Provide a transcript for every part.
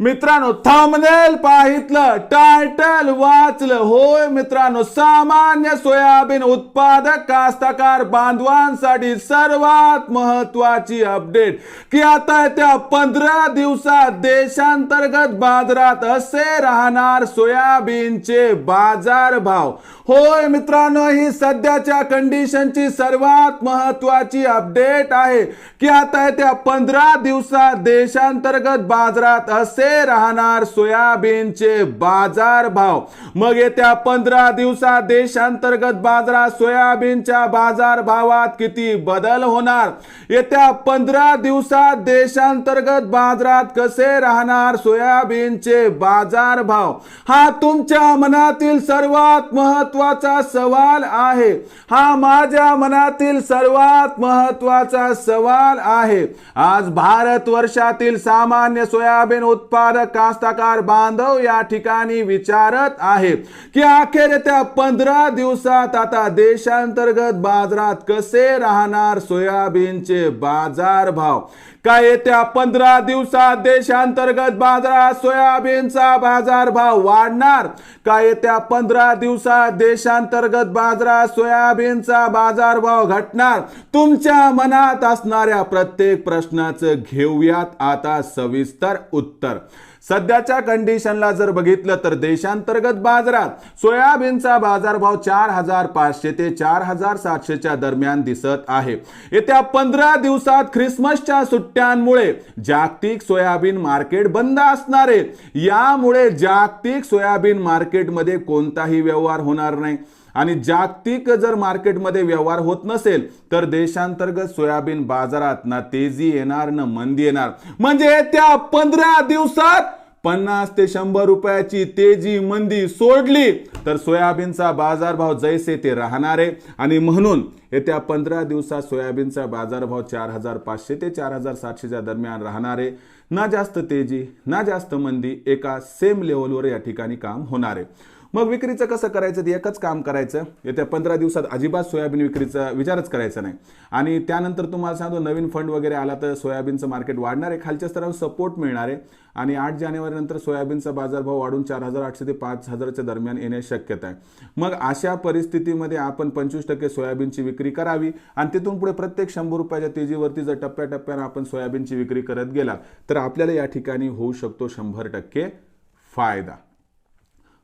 मित्रांनो थांबनेल पाहितलं टायटल वाचलं. होय मित्रांनो सामान्य सोयाबीन उत्पादक कास्तकार बांधवांसाठी सर्वात महत्वाची अपडेट की आता येत्या पंधरा दिवसात देशांतर्गत बाजारात असे राहणार सोयाबीनचे बाजार भाव होय मित्रांनो ही सध्याच्या कंडिशनची सर्वात महत्वाची अपडेट आहे. की आता येत्या पंधरा दिवसात देशांतर्गत बाजारात असे राहणार सोयाबीनचे बाजार भाव. मग येत्या पंधरा दिवसात देशांतर्गत बाजारात सोयाबीनच्या बाजार भावात किती बदल होणार? येत्या पंधरा दिवसात देशांतर्गत बाजारात कसे राहणार सोयाबीनचे बाजार भाव? हा तुमच्या मनातील सर्वात महत्त्वाचा सवाल आहे. हा माझ्या मनातील सर्वात महत्त्वाचा सवाल आहे. आज भारत वर्षातील सामान्य सोयाबीन उत्पादक कास्तकार बांधव या ठिकाणी विचारत आहे की अखेर येत्या पंधरा दिवसात आता देशांतर्गत बाजारात कसे राहणार सोयाबीनचे बाजार भाव काय येत्या पंधरा दिवसात देशांतर्गत बाजारात सोयाबीनचा बाजार भाव वाढणार? काय येत्या पंधरा दिवसात देशांतर्गत बाजारात सोयाबीनचा बाजार भाव घटणार? तुमच्या मनात असणाऱ्या प्रत्येक प्रश्नाचं घेऊयात आता सविस्तर उत्तर. सध्याच्या कंडिशनला जर बघितलं तर देशांतर्गत बाजारात सोयाबीनचा बाजारभाव चार हजार पाचशे ते चार हजार सातशेच्या दरम्यान दिसत आहे. येत्या पंधरा दिवसात ख्रिसमसच्या सुट्ट्यांमुळे जागतिक सोयाबीन मार्केट बंद असणार आहे. यामुळे जागतिक सोयाबीन मार्केटमध्ये कोणताही व्यवहार होणार नाही. आणि जागतिक जर मार्केटमध्ये व्यवहार होत नसेल तर देशांतर्गत सोयाबीन बाजारात ना तेजी येणार ना मंदी येणार. म्हणजे त्या पंधरा दिवसात पन्नास ते शंभर रुपयाची तेजी मंदी सोडली तर सोयाबीनचा बाजारभाव जैसे ते राहणार. आहे आणि म्हणून येत्या पंधरा दिवसात सोयाबीनचा बाजारभाव चार हजार पाचशे ते चार हजार सातशेच्या दरम्यान राहणार. आहे ना जास्त तेजी ना जास्त मंदी एका सेम लेवलवर या ठिकाणी काम होणार. आहे मग विक्रीचं कसं करायचं? ते एकच काम करायचं. येत्या पंधरा दिवसात अजिबात सोयाबीन विक्रीचा विचारच करायचा नाही. आणि त्यानंतर तुम्हाला सांगतो नवीन फंड वगैरे आला तर सोयाबीनचं मार्केट वाढणार. आहे खालच्या स्तरावर सपोर्ट मिळणार. आहे आणि आठ जानेवारीनंतर सोयाबीनचा बाजारभाव वाढून चार हजार आठशे ते पाच हजारच्या दरम्यान येण्याची शक्यता आहे. मग अशा परिस्थितीमध्ये आपण पंचवीस टक्के सोयाबीनची विक्री करावी. आणि तिथून पुढे प्रत्येक शंभर रुपयाच्या तेजीवरती जर टप्प्याटप्प्यानं आपण सोयाबीनची विक्री करत गेला तर आपल्याला या ठिकाणी होऊ शकतो शंभर टक्के फायदा.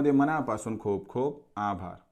व्हिडिओमध्ये मनापासून खूप खूप आभार.